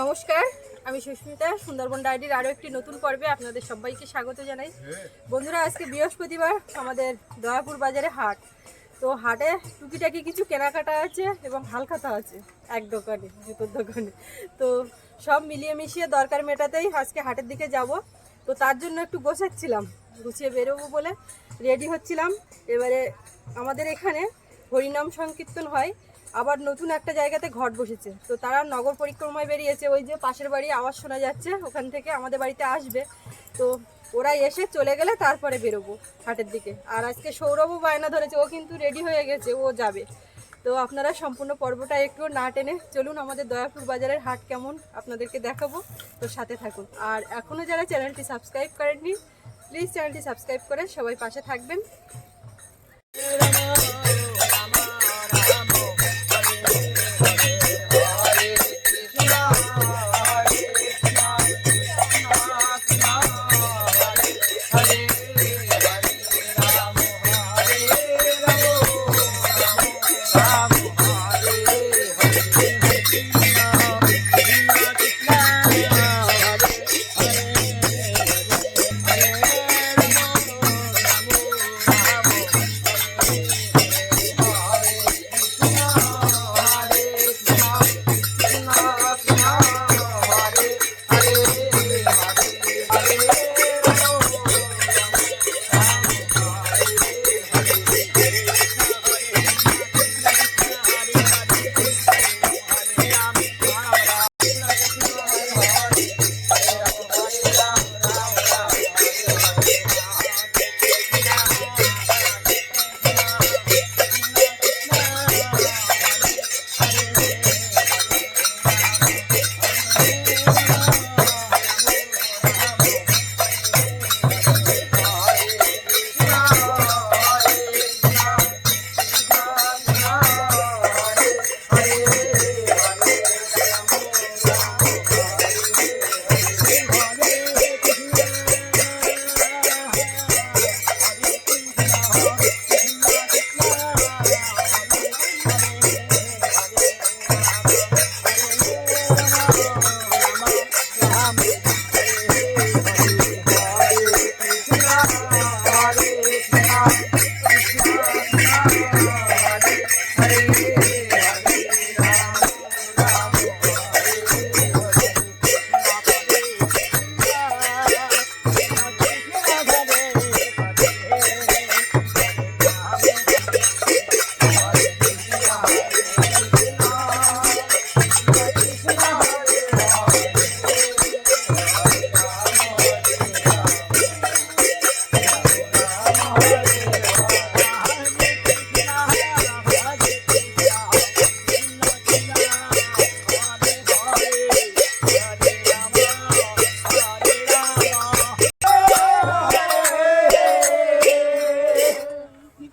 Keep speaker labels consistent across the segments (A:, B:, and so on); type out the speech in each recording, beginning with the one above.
A: নমস্কার, আমি সুস্মিতা, সুন্দরবন ডায়েরির আরও একটি নতুন পর্বে আপনাদের সবাইকে স্বাগত জানাই। বন্ধুরা, আজকে বৃহস্পতিবার আমাদের দয়াপুর বাজারে হাট। তো হাটে টুকিটাকি কিছু কেনাকাটা আছে এবং হালখাতা আছে, এক দোকানে, জুতোর দোকানে। তো সব মিলিয়ে মিশিয়ে দরকার মেটাতেই আজকে হাটের দিকে যাব। তো তার জন্য একটু গোছাচ্ছিলাম, গুছিয়ে বেরোবো বলে রেডি হচ্ছিলাম। এবারে আমাদের এখানে হরিনাম সংকীর্তন হয়। আবার নতুন একটা জায়গাতে ঘট বসেছে। তো তারা নগর পরিক্রমায় বেরিয়েছে, ওই যে পাশের বাড়ি, আওয়াজ শোনা যাচ্ছে, ওখান থেকে আমাদের বাড়িতে আসবে। তো ওরা এসে চলে গেলে তারপরে বেরোবো হাটের দিকে। আর আজকে সৌরভও বায়না ধরেছে, ও কিন্তু রেডি হয়ে গেছে, ও যাবে। তো আপনারা সম্পূর্ণ পর্বটা একটু না টেনে চলুন আমাদের দয়াপুর বাজারের হাট কেমন আপনাদেরকে দেখাবো। তো সাথে থাকুন। আর এখনও যারা চ্যানেলটি সাবস্ক্রাইব করেননি প্লিজ চ্যানেলটি সাবস্ক্রাইব করে সবাই পাশে থাকবেন।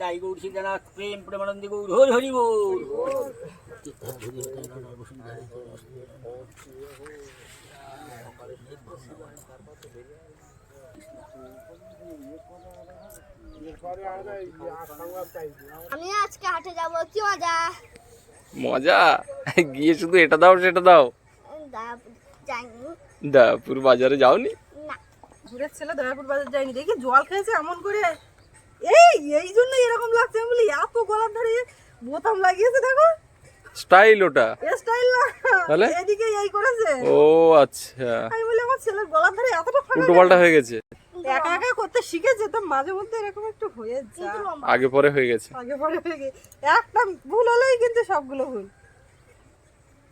B: নিতাই গৌর শ্রীনাথ প্রেম প্রেমানন্দী গৌর হরি হরি বল।
C: আমি আজকে হাটে যাব কি মজা?
D: মজা? গিয়ে শুধু এটা দাও সেটা দাও।
C: দা- জানি
D: দাপুর বাজারে যাওনি?
C: না।
A: ঘুরের ছেলে দয়াপুর বাজার যায়নি দেখি জল খেয়েছে এমন করে। এই এই জন্য এরকম লাগছে। আমি বলি এত গলার ধারে বোতাম লাগিয়েছে দেখো।
D: স্টাইল ওটা?
A: স্টাইল না।
D: তাহলে?
A: এদিকে এই করেছে।
D: ও আচ্ছা।
A: আমি বলি আমার ছেলের গলার ধারে এতটা
D: উল্টো পাল্টা হয়ে গেছে।
A: একা একা করতে শিখেছে তো মাঝে মধ্যে এরকম একটু হয়ে যায়।
D: আগে পরে হয়ে গেছে।
A: আগে পরে হয়ে গে- একটা ভুল হলেই কিন্তু সবগুলো ভুল।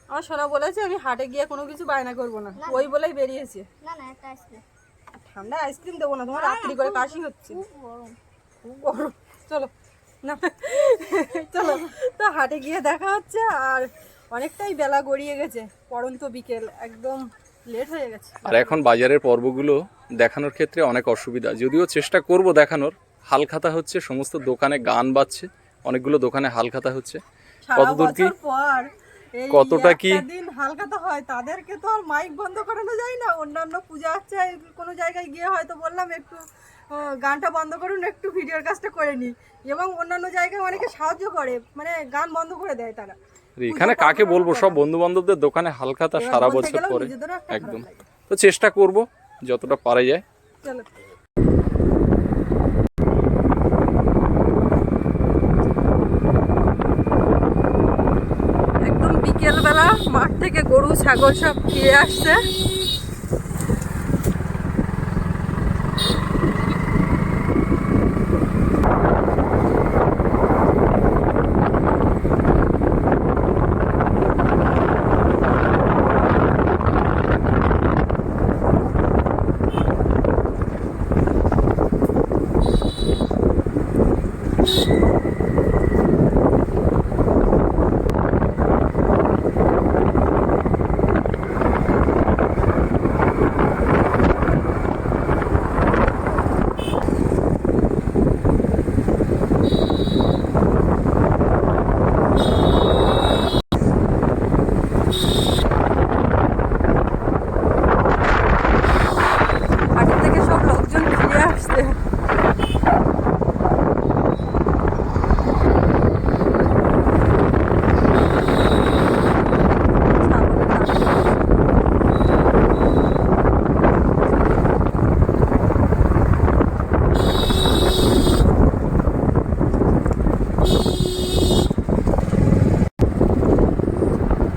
A: আমার সোনা বলেছে আমি হাটে গিয়ে কোনো কিছু বায়না করব না। ওই বলেই বেরিয়েছে।
C: না না একটা আসবে
A: ঠান্ডা আইসক্রিম দেবো না তোমার রাত্রি করে কাশি হচ্ছে।
C: খুব গরম
A: চলো না চলো। তো হাটে গিয়ে দেখা হচ্ছে আর অনেকটাই বেলা গড়িয়ে গেছে পরন্ত বিকেল একদম লেট হয়ে গেছে।
D: আর এখন বাজারের পর্বগুলো দেখানোর ক্ষেত্রে অনেক অসুবিধা। যদিও চেষ্টা করব দেখানোর হালখাতা হচ্ছে সমস্ত দোকানে গান বাজছে অনেকগুলো দোকানে হালখাতা হচ্ছে। কতদূর কি?
A: পর
D: কতটা কি?
A: দিন হালখাতা হয় তাদেরকে তো আর মাইক বন্ধ করানো যায় না। অন্যান্য পূজা হচ্ছে কোনো জায়গায় গিয়ে হয়তো বললাম একটু গানটা বন্ধ করুন একটু ভিডিওর কাজটা করে নিই। এবং অন্যান্য জায়গায় অনেকে সাহায্য করে মানে গান বন্ধ করে দেয় তারা।
D: এখানে কাকে বলব? সব বন্ধু বান্ধবদের দোকানে হালখাতা
A: এবার
D: সারা বছর পরে। একদম। তো চেষ্টা করব যতটা পারা যায়।
A: চলো একদম বিকেলবেলা মাঠ থেকে গরু ছাগল সব ফিরে আসছে হাটের থেকে সব লোকজন ফিরে আসছে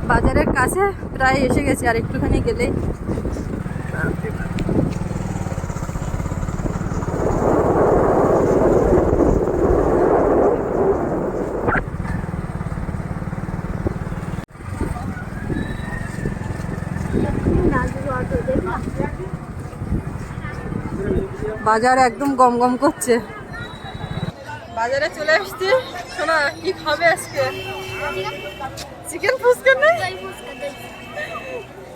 A: বাজারের কাছে প্রায় এসে গেছি, আর একটুখানি গেলেই বাজার একদম গম গম করছে। বাজারে চলে আসছি। শোনা, কি খাবে আজকে? চিকেন ফুচকা নেই?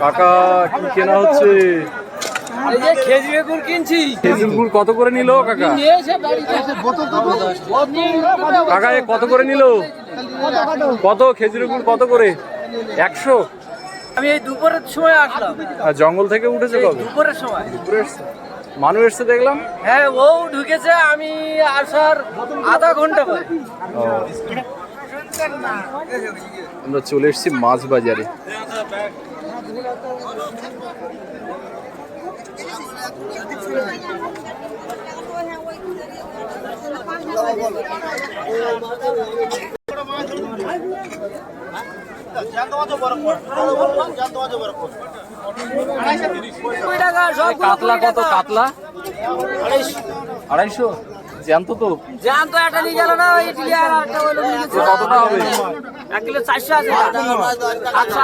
D: কাকা কি কেনা হচ্ছে?
B: এই যে খেজুরের গুড় কিনছি।
D: খেজুর গুড় কত করে নিল কাকা? কাকা এ কত করে নিল কত খেজুর গুড় কত করে একশো
B: আমি এই দুপুরের সময় আসলাম।
D: আর জঙ্গল থেকে উঠেছে কবে?
B: দুপুরের সময়।
D: দুপুরে এসছে। মানুষ এসছে দেখলাম?
B: হ্যাঁ ও ঢুকেছে আমি আসার আধা ঘণ্টা পরে।
D: আমরা চলে এসেছি মাছ বাজারে। কাতলা কত কাতলা আড়াইশো? জ্যান্ত তো।
B: জান তো একটা নিয়ে গেল না ওই টিলি আর একটা হলো নিয়ে গেছে।
D: তো কতটা হবে?
B: এক কিলো চারশো আছে। আচ্ছা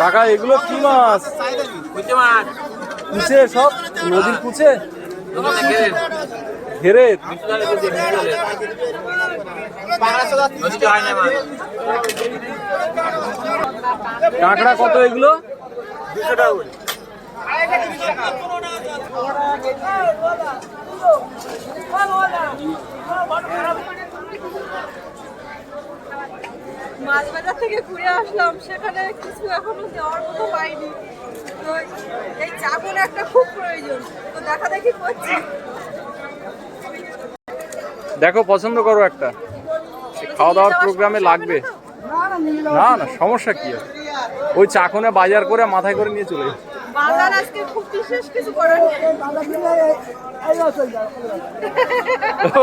D: কাকা এগুলো কি মাছ?
B: বুঝতে মাছ।
D: কুচে সব? নদীর কুচে
B: মাছ
D: কাঁকড়া কত এগুলো?
B: দুশো
A: থেকে ঘুরে আসলাম, সেখানে কিছু এখনও দেওয়ার মতো পাইনি। তো এই চাকুন একটা খুব প্রয়োজন। তো দেখা দেখি করছি।
D: দেখো পছন্দ করো একটা। খাওয়া দাওয়ার প্রোগ্রামে লাগবে। না না সমস্যা কি? ওই চাকনে বাজার করে মাথায় করে নিয়ে চলে যাবে।
A: বাজার আজকে খুব বিশেষ কিছু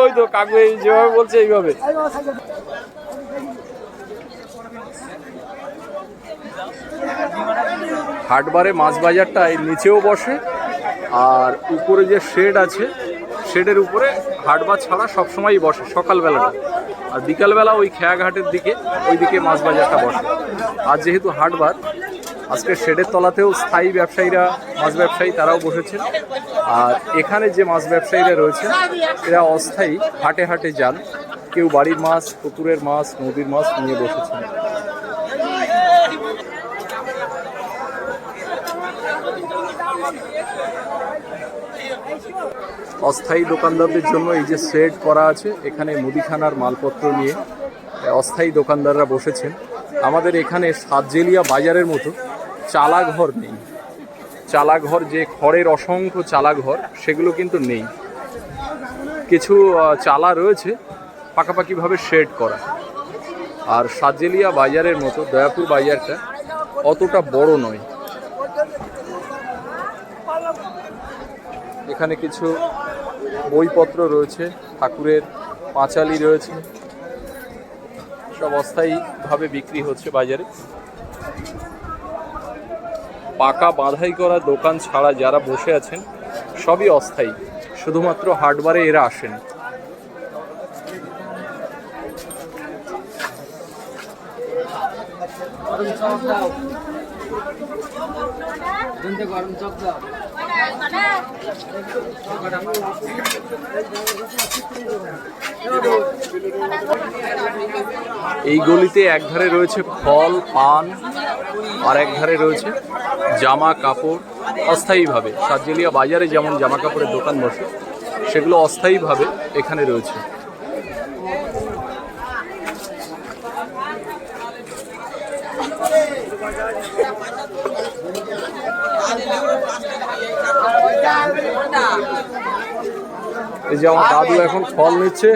D: ওই তো কাকু এই যেভাবে বলছে এইভাবে। হাটবারে মাছ বাজারটা এই নিচেও বসে আর উপরে যে শেড আছে শেডের উপরে হাটবার ছাড়া সবসময়ই বসে, সকালবেলাটা। আর আর বিকালবেলা ওই খেয়াঘাটের দিকে ওই দিকে মাছ বাজারটা বসে। আর যেহেতু হাটবার আজকে শেডের তলাতেও স্থায়ী ব্যবসায়ীরা, মাছ ব্যবসায়ী তারাও বসেছেন। আর এখানে যে মাছ ব্যবসায়ীরা রয়েছেন, এরা অস্থায়ী হাটে হাটে যান। কেউ বাড়ির মাছ, পুকুরের মাছ, নদীর মাছ নিয়ে বসেছেন। অস্থায়ী দোকানদারদের জন্য এই যে সেট করা আছে, এখানে মুদিখানার মালপত্র নিয়ে অস্থায়ী দোকানদাররা বসেছেন। আমাদের এখানে সাতজেলিয়া বাজারের মতো চালাঘর নেই। চালাঘর যে খড়ের অসংখ্য চালাঘর, সেগুলো কিন্তু নেই। কিছু চালা রয়েছে, পাকাপাকিভাবে শেড করা। আর সাতজেলিয়া বাজারের মতো, দয়াপুর বাজারটা অতটা বড় নয়। এখানে কিছু বইপত্র রয়েছে, ঠাকুরের পাঁচালি রয়েছে। সব অস্থায়ীভাবে বিক্রি হচ্ছে বাজারে। পাকা বাঁধাই করা দোকান ছাড়া যারা বসে আছেন, সবই অস্থায়ী। শুধুমাত্র হাটবারে এরা আসেন। এই গলিতে এক ধারে রয়েছে ফল, পান, আর এক ধারে রয়েছে জামা কাপড়, অস্থায়ীভাবে। সাতজেলিয়া বাজারে যেমন জামা কাপড়ের দোকান বসে, সেগুলো অস্থায়ীভাবে এখানে রয়েছে। এই যে আমার দাদু এখন ফল নিচ্ছে।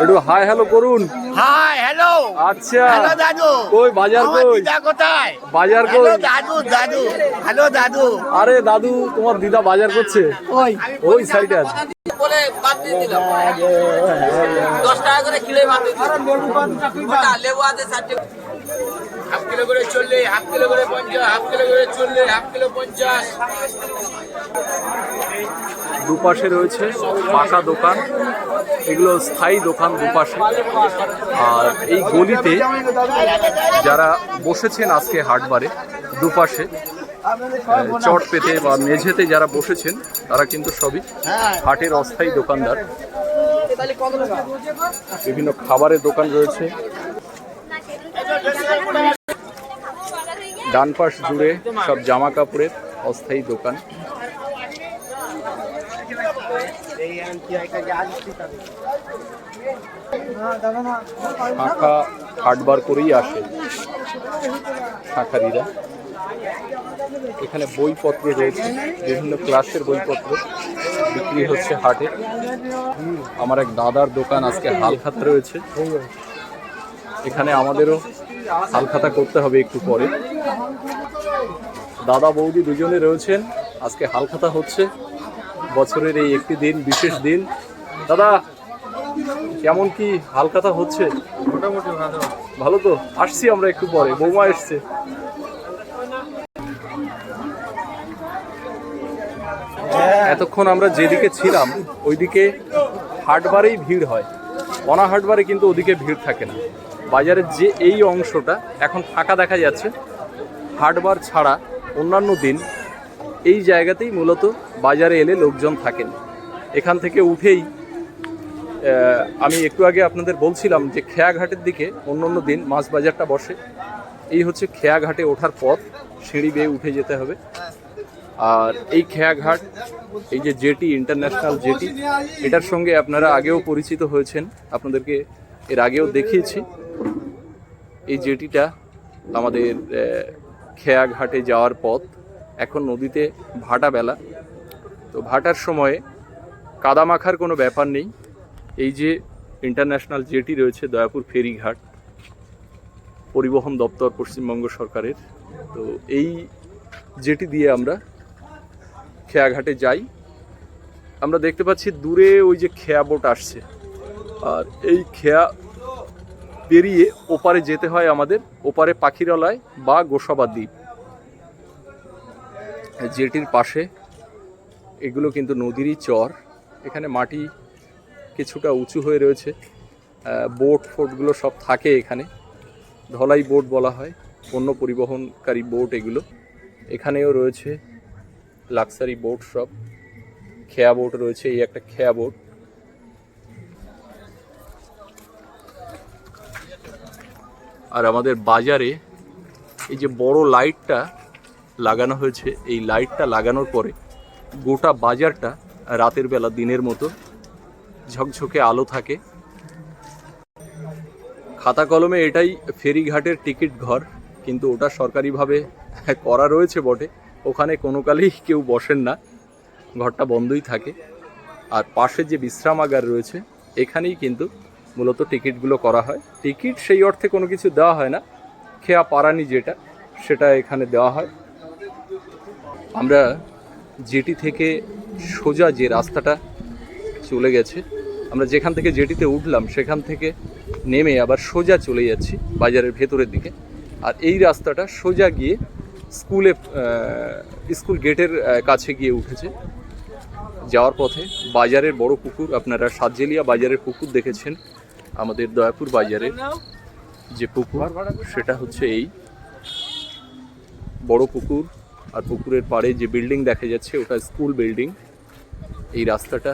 D: একটু হাই হ্যালো করুন।
E: হাই হ্যালো
D: আচ্ছা।
E: হ্যালো দাদু।
D: কই বাজার কই?
E: কোথায়?
D: বাজার কই?
E: দাদু দাদু। হ্যালো দাদু।
D: আরে দাদু তোমার দিদা বাজার করছে।
E: ওই।
D: ওই সাইডে আছে। দুপাশে রয়েছে পাকা দোকান। এগুলো স্থায়ী দোকান দুপাশে। আর এই গলিতে যারা বসেছেন আজকে হাটবারে, দুপাশে চট পেতে বা মেঝেতে যারা বসেছেন, তারা কিন্তু সবই হাটের অস্থায়ী দোকানদার। বিভিন্ন খাবারের দোকান রয়েছে। ডান পাশ জুড়ে সব জামা কাপড়ের অস্থায়ী দোকান। ফাঁকা হাটবার করেই আসে শাখারিরা। এখানে বইপত্র রয়েছে বিভিন্ন ক্লাসের বইপত্র বিক্রি হচ্ছে হাটে। আমার এক দাদার দোকান আজকে হালখাতা রয়েছে। এখানে আমাদেরও হালখাতা করতে হবে একটু পরে। দাদা বৌদি দুজনে রয়েছেন আজকে হালখাতা হচ্ছে। বছরের এই একটি দিন বিশেষ দিন। দাদা কেমন কি হালখাতা হচ্ছে? মোটামুটি ভালো। ভালো তো? আসছি আমরা একটু পরে বৌমা এসছে। এতক্ষণ আমরা যেদিকে ছিলাম, ওইদিকে হাটবারেই ভিড় হয়। অনা হাটবারে কিন্তু ওদিকে ভিড় থাকে না। বাজারের যে এই অংশটা এখন ফাঁকা দেখা যাচ্ছে। হাটবার ছাড়া অন্যান্য দিন এই জায়গাতেই মূলত বাজারে এলে লোকজন থাকেন। এখান থেকে উঠেই আমি একটু আগে আপনাদের বলছিলাম যে খেয়াঘাটের দিকে অন্য অন্য দিন মাছ বাজারটা বসে। এই হচ্ছে খেয়াঘাটে ওঠার পথ, সিঁড়ি বেয়ে উঠে যেতে হবে। আর এই খেয়াঘাট, এই যে জেটি ইন্টারন্যাশনাল জেটি, এটার সঙ্গে আপনারা আগেও পরিচিত হয়েছেন। আপনাদেরকে এর আগেও দেখিয়েছি। এই জেটিটা আমাদের খেয়াঘাটে যাওয়ার পথ। এখন নদীতে ভাটা বেলা। তো ভাটার সময়ে কাদা মাখার কোনো ব্যাপার নেই। এই যে ইন্টারন্যাশনাল জেটি রয়েছে, দয়াপুর ফেরিঘাট, পরিবহন দপ্তর, পশ্চিমবঙ্গ সরকারের, তো এই জেটি দিয়ে আমরা খেয়াঘাটে যাই। আমরা দেখতে পাচ্ছি দূরে ওই যে খেয়া বোট আসছে। আর এই খেয়া পেরিয়ে ওপারে যেতে হয় আমাদের, ওপারে পাখিরালয় বা গোসাবা দ্বীপ। জেটির পাশে, এগুলো কিন্তু নদীরই চর। এখানে মাটি কিছুটা উঁচু হয়ে রয়েছে। বোট ফোটগুলো সব থাকে এখানে। ধলাই বোট বলা হয়, পণ্য পরিবহনকারী বোট এগুলো। এখানেও রয়েছে লাক্সারি বোট সব খেয়া বোট রয়েছে, এই একটা খেয়া বোট আর আমাদের বাজারে এই যে বড় লাইটটা লাগানো হয়েছে, এই লাইটটা লাগানোর পরে গোটা বাজারটা রাতের বেলা, দিনের মতো ঝকঝকে আলো থাকে। খাতা কলমে এটাই ফেরিঘাটের টিকিট ঘর, কিন্তু ওটা সরকারিভাবে করা রয়েছে বটে। ওখানে কোনো কালেই কেউ বসেন না। ঘরটা বন্ধই থাকে। আর পাশে যে বিশ্রামাগার রয়েছে, এখানেই কিন্তু মূলত টিকিটগুলো করা হয়। টিকিট সেই অর্থে কোনো কিছু দেওয়া হয় না। খেয়া পারানি যেটা, সেটা এখানে দেওয়া হয়। আমরা জেটি থেকে সোজা যে রাস্তাটা চলে গেছে, আমরা যেখান থেকে জেটিতে উঠলাম, সেখান থেকে নেমে আবার সোজা চলে যাচ্ছি বাজারের ভেতরের দিকে। আর এই রাস্তাটা সোজা গিয়ে স্কুলে স্কুল গেটের কাছে গিয়ে উঠেছে। যাওয়ার পথে বাজারের বড় পুকুর, আপনারা সাতজেলিয়া বাজারের পুকুর দেখেছেন। আমাদের দয়াপুর বাজারের যে পুকুর, সেটা হচ্ছে এই। বড় পুকুর আর পুকুরের পাড়ে যে বিল্ডিং দেখা যাচ্ছে, ওটা স্কুল বিল্ডিং। এই রাস্তাটা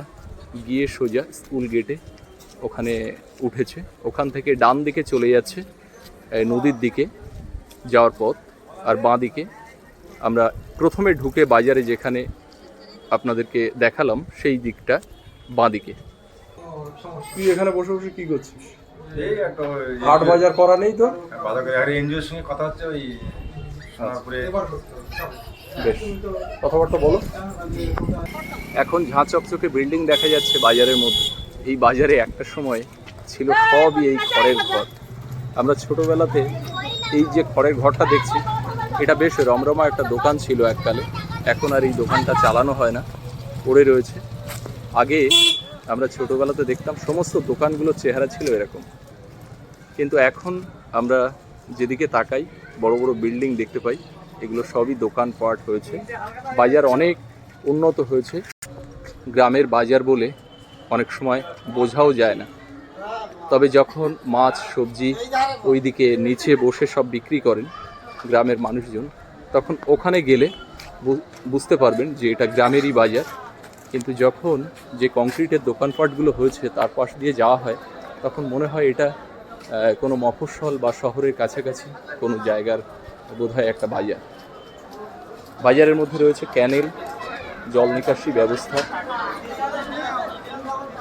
D: গিয়ে সোজা স্কুল গেটে ওখানে উঠেছে। ওখান থেকে ডান দিকে চলে যাচ্ছে নদীর দিকে যাওয়ার পথ। আর বাঁ দিকে আমরা প্রথমে ঢুকে বাজারে যেখানে আপনাদেরকে দেখালাম সেই দিকটা বাঁ দিকে তুই এখানে বসে বসে কি করছিস?
F: এই
D: হাট বাজার করা নেই তো?
F: এনজিওর সঙ্গে কথা হচ্ছে ওই
D: বেশ। কথাবার্তা বলো। এখন ঝাঁ চকচকে বিল্ডিং দেখা যাচ্ছে বাজারের মধ্যে। এই বাজারে একটা সময় ছিল সবই এই খড়ের ঘর। আমরা ছোটবেলাতে এই যে খড়ের ঘরটা দেখছি এটা বেশ রমরমা একটা দোকান ছিল এককালে। এখন আর এই দোকানটা চালানো হয় না, পড়ে রয়েছে। আগে আমরা ছোটবেলাতে দেখতাম সমস্ত দোকানগুলোর চেহারা ছিল এরকম। কিন্তু এখন আমরা যেদিকে তাকাই, বড় বড় বিল্ডিং দেখতে পাই, এগুলো সবই দোকানপাট হয়েছে। বাজার অনেক উন্নত হয়েছে। গ্রামের বাজার বলে অনেক সময় বোঝাও যায় না। তবে যখন মাছ, সবজি ওইদিকে নিচে বসে সব বিক্রি করেন গ্রামের মানুষজন, তখন ওখানে গেলে বুঝতে পারবেন যে এটা গ্রামেরই বাজার। কিন্তু যখন যে কংক্রিটের দোকানপাটগুলো হয়েছে, তার পাশ দিয়ে যাওয়া হয়, তখন মনে হয় এটা কোনো মফস্বল বা শহরের কাছাকাছি কোনো জায়গার বোধহয় একটা বাজার। বাজারের মধ্যে রয়েছে ক্যানেল, জল নিকাশি ব্যবস্থা।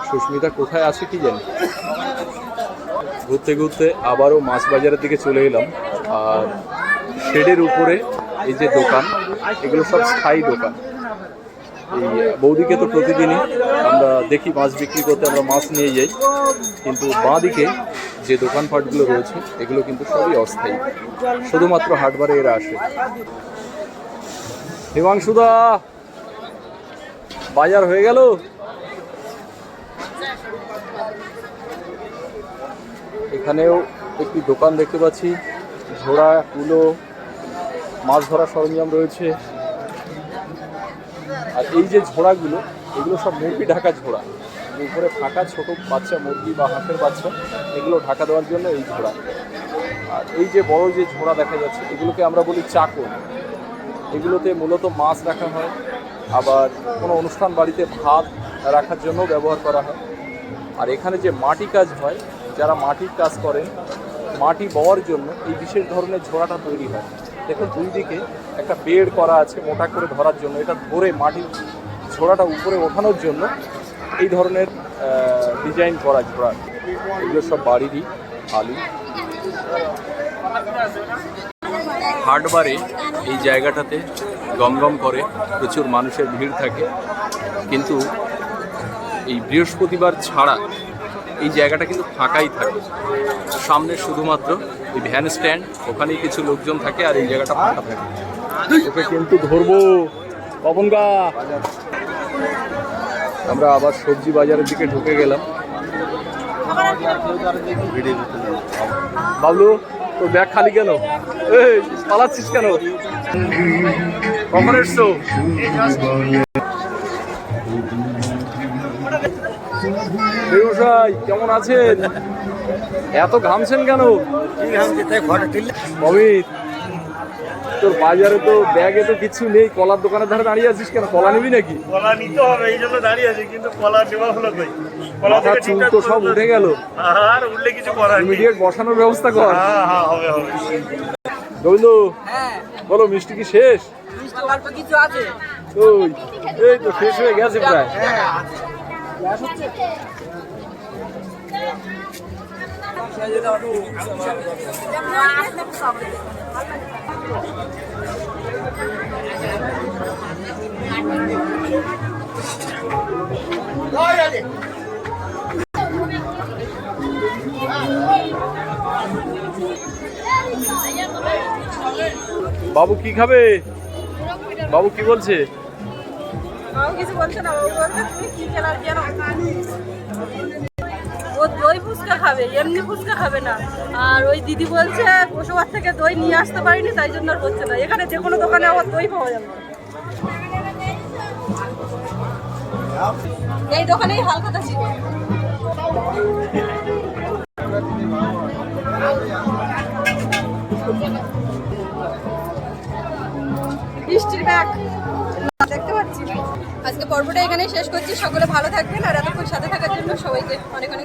D: সুস্মিতা, কোথায় আছে কি জানি? ঘুরতে ঘুরতে আবারও মাছ বাজারের দিকে চলে এলাম। আর শেডের উপরে এই যে দোকান, এগুলো সব স্থায়ী দোকান। এই বৌদিকে তো প্রতিদিনই আমরা দেখি মাছ বিক্রি করতে, আমরা মাছ নিয়ে যাই। কিন্তু বাঁ দিকে যে দোকানপাটগুলো রয়েছে, এগুলো কিন্তু সবই অস্থায়ী। শুধুমাত্র হাটবারে এরা আসে। হিমাংশুদা, বাজার হয়ে গেল? এখানেও একটি দোকান দেখতে পাচ্ছি। ঝোড়া কুলো মাছ ধরার সরঞ্জাম রয়েছে। আর এই যে ঝোড়াগুলো, এগুলো সব মুরগি ঢাকা ঝোড়া। উপরে ফাঁকা ছোট বাচ্চা, মুরগি বা হাঁসের বাচ্চা, এগুলো ঢাকা দেওয়ার জন্য এই ঝোড়া। আর এই যে বড় যে ঝোড়া দেখা যাচ্ছে, এগুলোকে আমরা বলি চাকর এগুলোতে মূলত মাছ রাখা হয়। আবার কোনো অনুষ্ঠান বাড়িতে ভাত রাখার জন্য ব্যবহার করা হয়। আর এখানে যে মাটি কাজ হয়, যারা মাটির কাজ করেন, মাটি বওয়ার জন্য এই বিশেষ ধরনের ঝোড়াটা তৈরি হয়। দেখুন দুই দিকে একটা বেড করা আছে মোটা করে ধরার জন্য। এটা ধরে মাটির ঝোড়াটা উপরে ওঠানোর জন্য এই ধরনের ডিজাইন করা ঝোড়া এগুলো সব বাড়িরই আলু হাটবারে এই জায়গাটাতে গমগম করে, প্রচুর মানুষের ভিড় থাকে। কিন্তু এই বৃহস্পতিবার ছাড়া এই জায়গাটা কিন্তু ফাঁকাই থাকে। সামনে শুধুমাত্র এই ভ্যান স্ট্যান্ড ওখানেই কিছু লোকজন থাকে আর এই জায়গাটা ফাঁকা থাকে। ওকে কিন্তু ধরবো। পবনগা আমরা আবার সবজি বাজারের দিকে ঢুকে গেলাম। বাবলু তো ব্যাগ খালি কেন? এই পালাচ্ছিস কেন? কখন এসছো? বেগুসাই কেমন আছেন? এত ঘামছেন কেন? অমিত তোর বাজারে তো ব্যাগে তো কিছু নেই কলার দোকানের ধারে দাঁড়িয়ে আছিস কেন? কলা নিবি নাকি?
G: কলা নিতে হবে এই জন্য দাঁড়িয়ে আছে কিন্তু কলা নেওয়া হলো কই? কলা থেকে
D: চুল তো সব উঠে গেল।
G: আর উঠলে কিছু করার
D: ইমিডিয়েট বসানোর ব্যবস্থা কর।
G: হ্যাঁ হ্যাঁ হবে হবে।
D: গোবিন্দ
B: হ্যাঁ।
D: বলো মিষ্টি কি শেষ?
B: মিষ্টি অল্প কিছু আছে।
D: ওই এই তো শেষ হয়ে গেছে প্রায়। বাবু কি খাবে? বাবু কি বলছে?
A: বাবু কিছু বলছে না, বাবু বলছে তুমি কি কেনার কেন ও দই ফুচকা খাবে, এমনি ফুচকা খাবে না। আর ওই দিদি বলছে বসবার থেকে দই নিয়ে আসতে পারিনি, তাই জন্য আর হচ্ছে না। এখানে যে কোনো দোকানে আবার দই পাওয়া যাবে। এই দোকানেই হালখাতা ছিল। বৃষ্টির ব্যাগ। দেখতে পাচ্ছি। আজকে পর্বটা এখানেই শেষ করছি। সকলে ভালো থাকবেন, আর এতক্ষণ সাথে থাকার জন্য সবাইকে অনেক অনেক